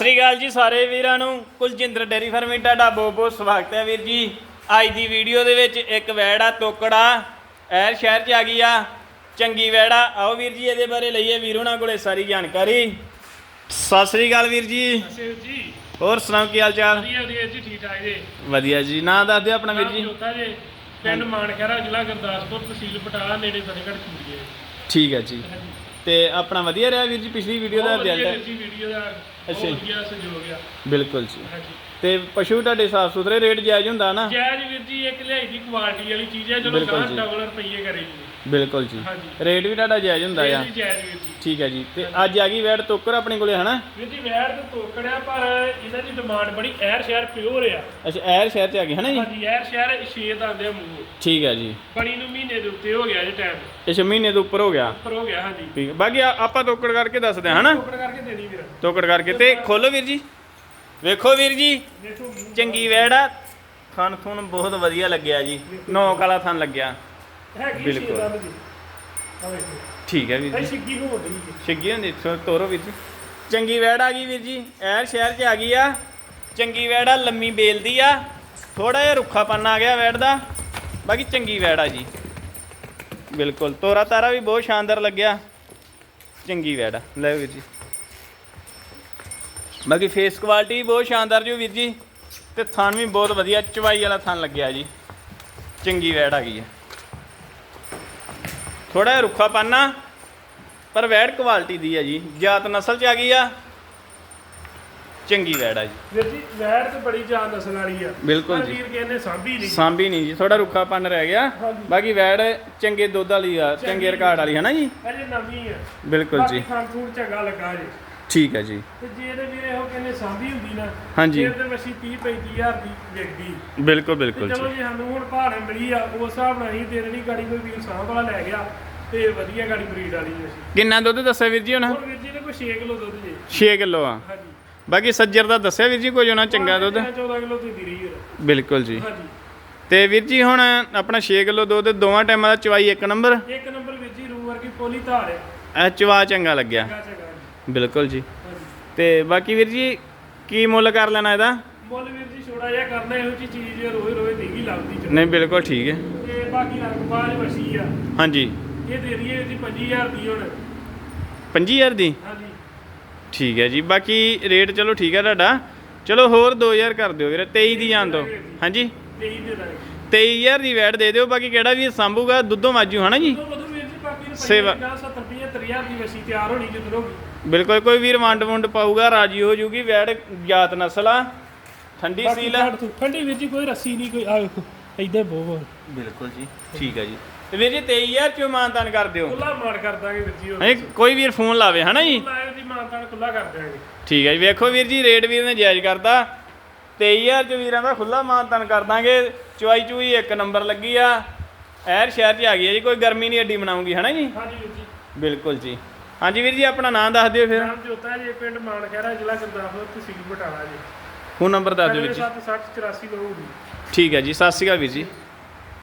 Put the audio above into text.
ਸ੍ਰੀ ਅਕਾਲ ਜੀ ਸਾਰੇ ਵੀਰਾਂ ਨੂੰ। ਕੁਲਜਿੰਦਰ ਡੇਰੀ ਫਾਰਮ ਤੁਹਾਡਾ ਬਹੁਤ ਬਹੁਤ ਸਵਾਗਤ ਹੈ ਵੀਰ ਜੀ। ਅੱਜ ਦੀ ਵੀਡੀਓ ਦੇ ਵਿੱਚ ਇੱਕ ਵੈੜਾ ਤੋਕੜਾ ਐਰ ਸ਼ਹਿਰ ਚ ਆ ਗਈ ਆ। ਚੰਗੀ ਵੈੜਾ ਆਓ ਵੀਰ ਜੀ ਇਹਦੇ ਬਾਰੇ ਲਈਏ ਵੀਰ ਉਹਨਾਂ ਕੋਲੇ ਸਾਰੀ ਜਾਣਕਾਰੀ। ਸਤਿ ਸ੍ਰੀ ਅਕਾਲ ਵੀਰ ਜੀ। ਹੋਰ ਸੁਣਾਓ ਕੀ ਹਾਲ ਚਾਲ? ਵਧੀਆ ਵਧੀਆ ਜੀ ਠੀਕ ਠਾਕ ਜੀ। ਵਧੀਆ ਜੀ। ਨਾਂ ਦੱਸ ਦਿਓ ਆਪਣਾ ਵੀਰ ਜੀ। ਜੋਤਾ ਜੀ। ਪਿੰਡ ਮਾਨਖੈਰਾ ਜ਼ਿਲ੍ਹਾ ਗੁਰਦਾਸਪੁਰ ਤਹਿਸੀਲ ਬਟਾਲਾ ਨੇੜੇ ਫਤਿਹਗੜ੍ਹ ਠੀਕ ਹੈ ਜੀ। ਤੇ ਆਪਣਾ ਵਧੀਆ ਰਿਹਾ ਵੀਰ ਜੀ ਪਿਛਲੀ ਵੀਡੀਓ ਦਾ ਰਿਜ਼ਲਟ ਜੀ ਵੀਡੀਓ ਦਾ। ਅੱਛਾ ਜੀ। ਬਹੁਤ ਵਧੀਆ ਸਹਿਯੋਗ ਆ ਬਿਲਕੁਲ ਜੀ। ਹਾਂਜੀ। ਤੇ ਪਸ਼ੂ ਤੁਹਾਡੇ ਸਾਫ਼ ਸੁਥਰੇ ਰੇਟ ਜਾਇਜ਼ ਹੁੰਦਾ ਨਾ? ਜਾਇਜ਼ ਵੀਰ ਜੀ ਇੱਕ ਲਿਆਈ ਦੀ ਕੁਆਲਿਟੀ ਵਾਲੀ ਚੀਜ਼ ਹੈ ਜਦੋਂ ਬਿਲਕੁਲ ਜੀ। ਡਬਲ ਰੁਪਈਏ ਕਰੇਗੀ ਬਿਲਕੁਲ ਜੀ। ਹਾਂਜੀ। ਰੇਟ ਵੀ ਤੁਹਾਡਾ ਜਾਇਜ਼ ਹੁੰਦਾ ਆ। ਜੀ ਜਾਇਜ਼ ਵੀਰ ਜੀ। ਠੀਕ ਹੈ ਜੀ। ਤੇ ਅੱਜ ਆ ਗਈ ਵੈਟ ਤੋਕਰ ਆਪਣੇ ਕੋਲੇ ਹਨਾ? ਵੀਰ ਜੀ ਵੈੜ ਤੇ ਤੋਕੜਿਆ ਪਰ ਇਹਨਾਂ ਦੀ ਡਿਮਾਂਡ ਬੜੀ ਐਰ ਸ਼ਹਿਰ ਪਿਓਰ ਆ। ਅੱਛਾ ਐਰ ਸ਼ਹਿਰ ਚ ਆ ਗਈ ਹਨਾ ਜੀ? ਹਾਂਜੀ ਐਰ ਸ਼ਹਿਰ 6 ਦਾ ਆਂਦੇ ਆ ਮੂੰਹ। ਠੀਕ ਹੈ ਜੀ। ਬਣੀ ਨੂੰ ਮਹੀਨੇ ਦੇ ਉੱਤੇ ਹੋ ਗਿਆ ਜੀ ਟਾਈਮ ਇਸ ਮਹੀਨੇ ਤੋਂ ਉੱਪਰ ਹੋ ਗਿਆ। ਉੱਪਰ ਹੋ ਗਿਆ ਹਾਂਜੀ। ਠੀਕ ਹੈ ਬਾਕੀ ਆ- ਆਪਾਂ ਤੋਕੜ ਕਰਕੇ ਦੱਸਦੇ ਹਾਂ ਹਨਾ? ਤੋਕੜ ਕਰਕੇ ਦੇਣੀ ਵੀਰ। ਤੋਕੜ ਕਰਕੇ ਤੇ ਖੋਲੋ ਵੀਰ ਜੀ। ਵੇਖੋ ਵੀਰ ਜੀ ਚੰਗੀ ਵੈੜ ਆ। ਥਣ ਥੁਣ ਬਹੁਤ ਵਧੀਆ ਲੱਗਿਆ ਜੀ। ਨੌਕ ਵਾਲਾ ਥਣ ਲੱਗਿਆ। ਬਿਲਕੁਲ। ਠੀਕ ਹੈ ਵੀਰ ਜੀ। ਛਿੱਗੀ ਹੁੰਦੀ ਤੋਰੋ ਵੀਰ ਜੀ। ਚੰਗੀ ਵੈੜ ਆ ਗਈ ਵੀਰ ਜੀ। ਐਰ ਸ਼ਹਿਰ 'ਚ ਆ ਗਈ ਆ। ਚੰਗੀ ਵੈੜ ਆ ਲੰਮੀ ਬੇਲਦੀ ਆ। ਥੋੜਾ ਜਿਹਾ ਰੁੱਖਾਪਨ ਆ ਗਿਆ ਵੈੜ ਦਾ। ਬਾਕੀ ਚੰਗੀ ਵੈੜ ਆ ਜੀ। ਬਿਲਕੁਲ। ਤੋਰਾ ਤਾਰਾ ਵੀ ਬਹੁਤ ਸ਼ਾਨਦਾਰ ਲੱਗਿਆ। ਚੰਗੀ ਵੈੜ ਆ। ਲੈ ਵੀਰ ਜੀ। ਬਾਕੀ ਫੇਸ ਕੁਆਲਿਟੀ ਬਹੁਤ ਸ਼ਾਨਦਾਰ ਜੋ ਵੀਰ ਜੀ। ਤੇ ਥਣ ਵੀ ਬਹੁਤ ਵਧੀਆ ਚਵਾਈ ਵਾਲਾ ਥਣ ਲੱਗਿਆ ਜੀ। ਚੰਗੀ ਵੈੜ ਆ ਗਈ ਆ ਥੋੜਾ ਜਿਹਾ ਰੁੱਖਾਪਨ ਆ ਪਰ ਵੈੜ ਕੁਆਲਿਟੀ ਦੀ ਆ ਜੀ। ਜਾਤ ਨਸਲ ਚ ਆ ਗਈ ਆ। ਚੰਗੀ ਵੈੜ ਆ ਜੀ। ਵੀਰ ਜੀ ਵੈੜ ਤੇ ਬੜੀ ਜਾਨ ਨਸਲ ਵਾਲੀ ਆ। ਬਿਲਕੁਲ ਜੀ। ਵੀਰ ਕਹਿੰਦੇ ਸਾਂਭੀ ਨਹੀਂ। ਸਾਂਭੀ ਨਹੀਂ ਜੀ। ਥੋੜਾ ਰੁੱਖਾਪਨ ਰਹਿ ਗਿਆ। ਬਾਕੀ ਵੈੜ ਚੰਗੇ ਦੁੱਧ ਵਾਲੀ ਆ ਚੰਗੇ ਰਿਕਾਰਡ ਵਾਲੀ ਹੈ ਨਾ ਜੀ? ਅਜੇ ਨਵੀਂ ਆ। ਬਿਲਕੁਲ ਜੀ। ਖਾਣ ਖੂਣ ਚੰਗਾ ਲੱਗਾ ਜੀ ਠੀਕ ਹੈ ਜੀ। ਤੇ ਜੇ ਇਹਦੇ ਵੀਰੇ ਉਹ ਕਹਿੰਦੇ ਸਾਂਭੀ ਹੁੰਦੀ ਨਾ ਹਾਂਜੀ। ਫਿਰ ਤੇ ਵਸੀ 30 35000 ਦੀ ਵਿਕਦੀ ਬਿਲਕੁਲ ਤੇ ਬਿਲਕੁਲ ਚਲੋ ਜੀ। ਜੀ ਸਾਨੂੰ ਹੁਣ ਭਾੜੇ ਮਿਲੀ ਆ ਉਸ ਹਿਸਾਬ ਨਾਲ ਹੀ ਦੇ ਦੇਣੀ ਗਾੜੀ ਕੋਈ ਵੀਰ ਸਾਂਭ ਵਾਲਾ ਲੈ ਗਿਆ ਤੇ ਵਧੀਆ ਗਾੜੀ ਬਰੀਡ ਵਾਲੀ ਅਸੀਂ। ਕਿੰਨਾ ਦੁੱਧ ਦੱਸਿਆ ਵੀਰ ਜੀ ਹੁਣ ਹੁਣ ਵੀਰ ਜੀ ਨੇ ਕੋਈ 6 ਕਿਲੋ ਦੁੱਧ ਜੀ। 6 ਕਿਲੋ ਆ। ਹਾਂਜੀ। ਬਾਕੀ ਸੱਜਰ ਦਾ ਦੱਸਿਆ ਵੀਰ ਜੀ ਕੁਝ ਉਹਨਾਂ ਚੰਗਾ ਦੁੱਧ? 14 ਕਿਲੋ ਦੀ ਦੀ ਰਹੀ ਹੈ ਬਿਲਕੁਲ ਜੀ। ਹਾਂਜੀ। ਤੇ ਵੀਰ ਜੀ ਹੁਣ ਆਪਣਾ 6 ਕਿਲੋ ਦੁੱਧ ਦੋਵਾਂ ਟਾਈਮਾਂ ਦਾ ਚਵਾਈ ਇੱਕ ਨੰਬਰ? ਇੱਕ ਨੰਬਰ ਵੀਰ ਜੀ ਰੂ ਵਰਗੀ ਪੋਲੀ ਧਾਰ ਹੈ। ਇਹ ਚਵਾ ਚੰਗਾ ਲੱਗਿਆ। ਬਿਲਕੁਲ ਜੀ। ਤੇ ਬਾਕੀ ਵੀਰ ਜੀ ਕੀ ਮੁੱਲ ਕਰ ਲੈਣਾ ਇਹਦਾ? ਮੁੱਲ ਵੀਰ ਜੀ ਛੋੜਾ ਜਿਹਾ ਕਰਨਾ ਇਹੋ ਜੀ ਚੀਜ਼ ਰੋਏ ਰੋਏ ਨਹੀਂ ਲੱਗਦੀ ਚ ਨਹੀਂ ਬਿਲਕੁਲ ਠੀਕ ਹੈ। ਤੇ ਬਾਕੀ ਰੰਗਬਾਜ ਵਸੀ ਆ। ਹਾਂਜੀ। ਇਹ ਦੇ ਦਈਏ ਜੀ 25000 ਦੀ ਹੁਣ। 25000 ਦੀ? ਹਾਂਜੀ। ਠੀਕ ਹੈ ਜੀ ਬਾਕੀ ਰੇਟ ਚਲੋ ਠੀਕ ਹੈ ਤੁਹਾਡਾ। ਚਲੋ ਹੋਰ 2000 ਕਰ ਦਿਓ ਵੀਰੇ 23 ਦੀ ਜਾਣ ਦੋ ਹਾਂਜੀ 23 ਦੇ ਦਾਂਗੇ। 23000 ਦੀ ਵੈਟ ਦੇ ਦਿਓ ਬਾਕੀ ਕਿਹੜਾ ਵੀ ਸੰਭੂਗਾ ਦੁੱਧੋਂ ਮਾਜੂ ਹਨਾ ਜੀ ਉਦੋਂ ਵੀਰ ਜੀ ਬਾਕੀ ਰੁਪਈਏ ਸੇਵਾ। 70 ਰੁਪਏ 30000 ਦੀ ਵਸੀ ਤਿਆਰ ਹੋਣੀ ਜਦੋਂ ਹੋਗੀ ਬਿਲਕੁਲ ਕੋਈ ਵੀਰ ਵੰਡ ਵੁੰਡ ਪਾਊਗਾ ਰਾਜੀ ਹੋ ਜੂਗੀ ਵੈਟ ਜਾਤ ਨਸਲ ਆ ਠੰਡੀ ਸੀਲ ਆ। ਠੰਡੀ ਵੀਰ ਜੀ ਕੋਈ ਰੱਸੀ ਨਹੀਂ ਕੋਈ ਆ ਵੇਖੋ ਇਦਾਂ ਬਹੁਤ ਬਿਲਕੁਲ ਜੀ ਠੀਕ ਹੈ ਜੀ। ਤੇ ਵੀਰ ਜੀ 23000 ਚੋਂ ਮਾਨਤਾਨ ਕਰ ਦਿਓ। ਖੁੱਲਾ ਮਾਰ ਕਰ ਦਾਂਗੇ ਵੀਰ ਜੀ ਹਾਂਜੀ ਕੋਈ ਵੀਰ ਫੋਨ ਲਾਵੇ ਹਨਾ ਜੀ? ਲਾਇਓ ਜੀ ਮਾਨਤਾਨ ਖੁੱਲਾ ਕਰ ਦਾਂਗੇ ਠੀਕ ਹੈ ਜੀ ਵੇਖੋ ਵੀਰ ਜੀ ਰੇਟ ਵੀਰ ਨੇ ਜਾਇਜ਼ ਕਰਤਾ। 23000 ਚ ਵੀਰਾਂ ਦਾ ਖੁੱਲਾ ਮਾਨਤਨ ਕਰ ਦਾਂਗੇ। ਚੁਆਈ ਚੂਈ ਇੱਕ ਨੰਬਰ ਲੱਗੀ ਆ। ਐਰ ਸ਼ਹਿਰ ਚ ਆ ਗਈ ਹੈ ਜੀ ਕੋਈ ਗਰਮੀ ਨਹੀਂ ਅੱਡੀ ਬਣਾਉਂਗੀ ਹਨਾ ਜੀ? ਹਾਂਜੀ ਵੀਰ ਜੀ। ਬਿਲਕੁਲ ਜੀ। ਹਾਂਜੀ ਵੀਰ ਜੀ ਆਪਣਾ ਨਾਮ ਦੱਸ ਦਿਓ ਫਿਰ। ਨਾਮ ਜੋਤਾ ਜੀ ਪਿੰਡ ਮਾਨਖੈਰਾ ਜ਼ਿਲ੍ਹਾ ਗੁਰਦਾਸਪੁਰ ਤਹਿਸੀਲ ਬਟਾਲਾ ਜੀ। ਫੋਨ ਨੰਬਰ ਦੱਸ ਦਿਓ ਵੀਰ ਜੀ। 9760 84 ਲੋਹੂ ਠੀਕ ਹੈ ਜੀ ਸਤਿ ਸ਼੍ਰੀ ਅਕਾਲ ਵੀਰ ਜੀ।